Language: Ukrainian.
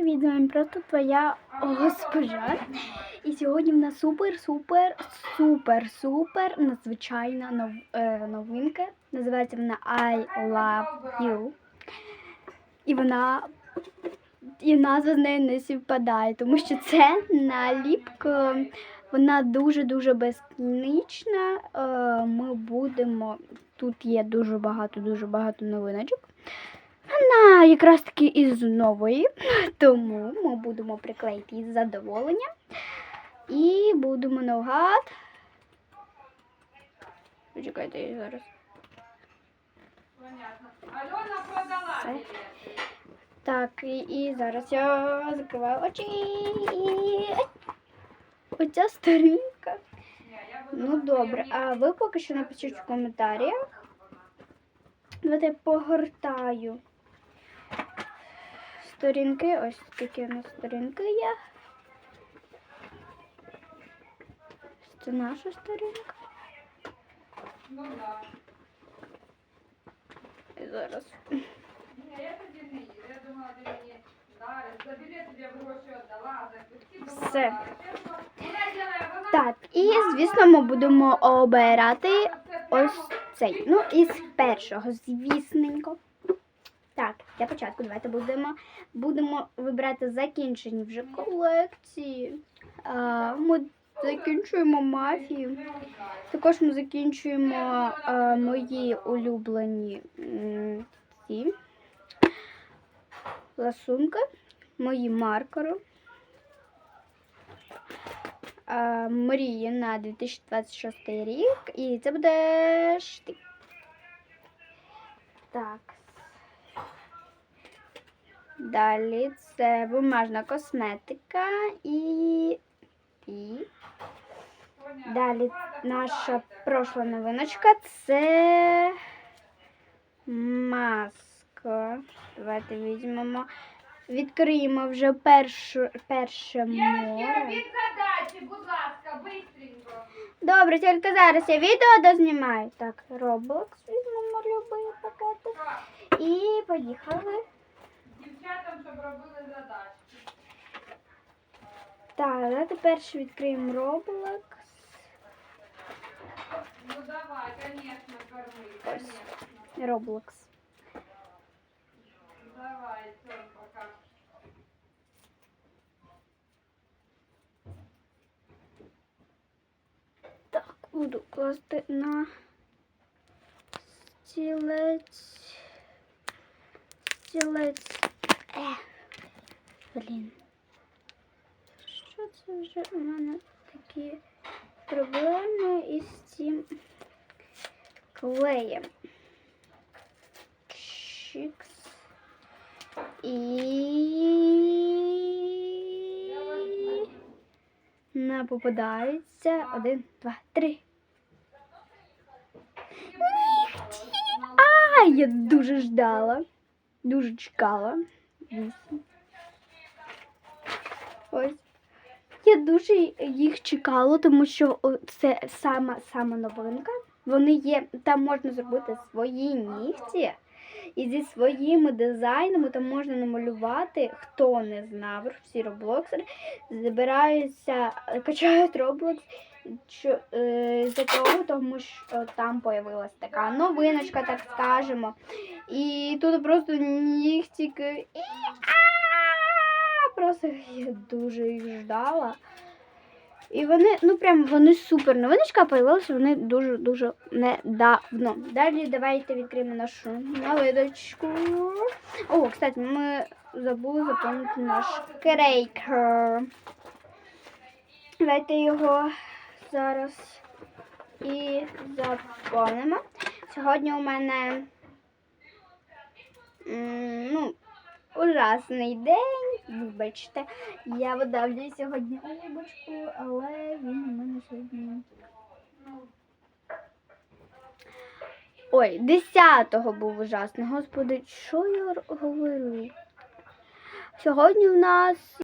привіт, з вами просто твоя госпожа. І сьогодні в нас супер, супер, супер, супер надзвичайна нов, е, новинка. Називається вона I Love You. І вона і назва з нею не співпадає, тому що це наліпка. Вона дуже-дуже безкінечна. Е, Ми будемо. Тут є дуже багато, дуже багато новиночок. Вона якраз таки із нової, тому ми будемо приклеїти із задоволення. І будемо наугад. Почекайте я зараз. Альона продала Так, і, і зараз я закриваю очі. Оця сторінка. Ну добре, а ви поки що напишіть в коментарях. Давайте я погортаю сторінки. Ось такі у нас сторінки є. Це наша сторінка. Ну. І зараз. Все. Так, і звісно, ми будемо обирати ось цей. Ну, із першого, звісненько. Так, для початку давайте будемо, будемо вибирати закінчені вже колекції. А, ми закінчуємо мафію. Також ми закінчуємо а, мої улюблені ці ласунки, мої маркери. А, мрії на 2026 рік. І це буде штик. Так. Далі це бумажна косметика і. і. Далі наша прошла новиночка це маска. Давайте візьмемо. Відкриємо вже першу, перше море. робіть задачі, будь ласка, бистренько. Добре, тільки зараз я відео дознімаю. Так, Roblox візьмемо любий пакетик. І поїхали. Дівчатам, щоб робили задачки. Так, давайте перше відкриємо Roblox. Ну давай, конечно, корми, конечно. Roblox. Давай, все, пока. Так, буду класти на стілець. Стілець. Блін. Що це вже у мене такі проблеми із цим клеєм? Чікс. І не попадається. Один, два, три. А, я дуже ждала. Дуже чекала. Дійсно. Ось. Я дуже їх чекала, тому що це сама сама новинка. Вони є, там можна зробити свої нігті. І зі своїми дизайнами там можна намалювати, хто не знав, всі роблоксери забираються, качають що, е, за того, тому що там появилась така новиночка, так скажемо. І тут просто нігтіки. І просто я дуже їх ждала. І вони, ну прям вони супер. Новиночка появилася вони дуже-дуже недавно. Далі давайте відкриємо нашу новиночку. О, кстати, ми забули заповнити наш крейкер. Давайте його зараз і заповнимо. Сьогодні у мене ну, ужасний день. Вибачте, я видавлю сьогодні олібочку, але він у мене сьогодні. Ой, 10-го був ужасний. Господи, що я говорю? Сьогодні в нас